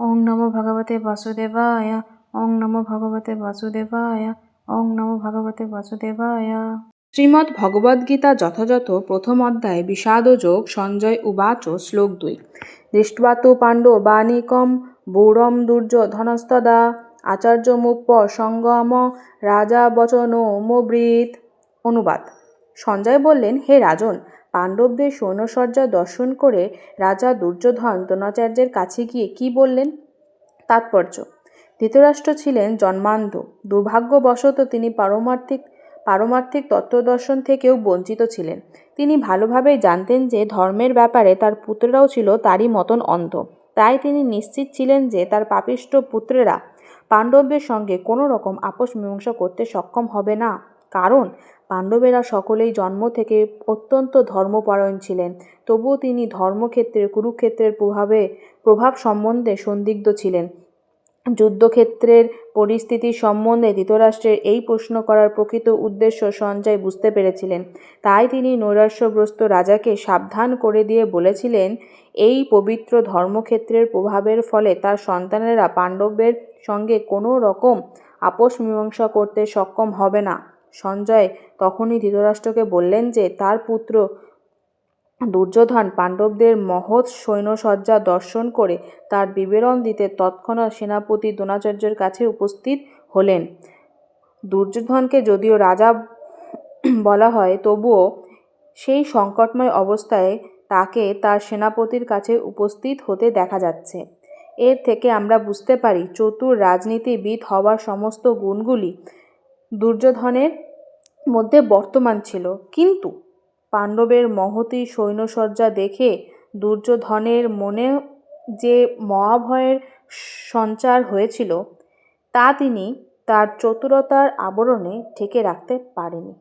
ওং নমো ভগবতে বাসুদেবায়। ওং নমো ভগবতে বাসুদেবায়। ওং নমো ভগবতে বাসুদেবায়। শ্রীমৎ ভগবদ্গীতা যথাযথ প্রথম অধ্যায় বিষাদ যোগ সঞ্জয় উবাচ শ্লোক দুই। দৃষ্টবা তু পাণ্ডব বাণিকম বৌরম দুর্য ধনস্তদা আচার্য মুপ্প সঙ্গম রাজা বচন মোবৃত। অনুবাদ। সঞ্জয় বললেন, হে রাজন পাণ্ডবদের সৈন্যসজ্জা দর্শন করে রাজা দুর্যোধন দ্রোণাচার্যের কাছে গিয়ে কি বললেন? তাৎপর্য। ধৃতরাষ্ট্র ছিলেন জন্মান্ধ। দুর্ভাগ্যবশত তিনি পারমার্থিক পারমার্থিক তত্ত্বদর্শন থেকেও বঞ্চিত ছিলেন। তিনি ভালোভাবেই জানতেন যে ধর্মের ব্যাপারে তার পুত্ররাও ছিল তারই মতন অন্ধ। তাই তিনি নিশ্চিত ছিলেন যে তার পাপিষ্ট পুত্রেরা পাণ্ডবদের সঙ্গে কোনো রকম আপোষ মীমাংসা করতে সক্ষম হবে না। কারণ, পাণ্ডবেরা সকলেই জন্ম থেকে অত্যন্ত ধর্মপরায়ণ ছিলেন। তবুও তিনি ধর্মক্ষেত্রে কুরুক্ষেত্রের প্রভাবে, প্রভাব সম্বন্ধে সন্দিগ্ধ ছিলেন। যুদ্ধক্ষেত্রের পরিস্থিতি সম্বন্ধে ধৃতরাষ্ট্রের এই প্রশ্ন করার প্রকৃত উদ্দেশ্য সঞ্জয় বুঝতে পেরেছিলেন। তাই তিনি নৈরাশ্যগ্রস্ত রাজাকে সাবধান করে দিয়ে বলেছিলেন, এই পবিত্র ধর্মক্ষেত্রের প্রভাবের ফলে তার সন্তানেরা পাণ্ডবের সঙ্গে কোনো রকম আপোষ মীমাংসা করতে সক্ষম হবে না। সঞ্জয় তখনই ধৃতরাষ্ট্রকে বললেন যে তার পুত্র দুর্যোধন পাণ্ডবদের মহৎ সৈন্যসজ্জা দর্শন করে তার বিবরণ দিতে তৎক্ষণাৎ সেনাপতি দ্রোণাচার্যের কাছে উপস্থিত হলেন। দুর্যোধনকে যদিও রাজা বলা হয়, তবুও সেই সংকটময় অবস্থায় তাকে তার সেনাপতির কাছে উপস্থিত হতে দেখা যাচ্ছে। এর থেকে আমরা বুঝতে পারি, চতুর রাজনীতিবিদ হওয়ার সমস্ত গুণগুলি দুর্যোধনের মধ্যে বর্তমান ছিল। কিন্তু পাণ্ডবের মহতি সৈন্যসজ্জা দেখে দুর্যোধনের মনে যে মহাভয়ের সঞ্চার হয়েছিল, তা তিনি তার চতুরতার আবরণে ঠেকে রাখতে পারেনি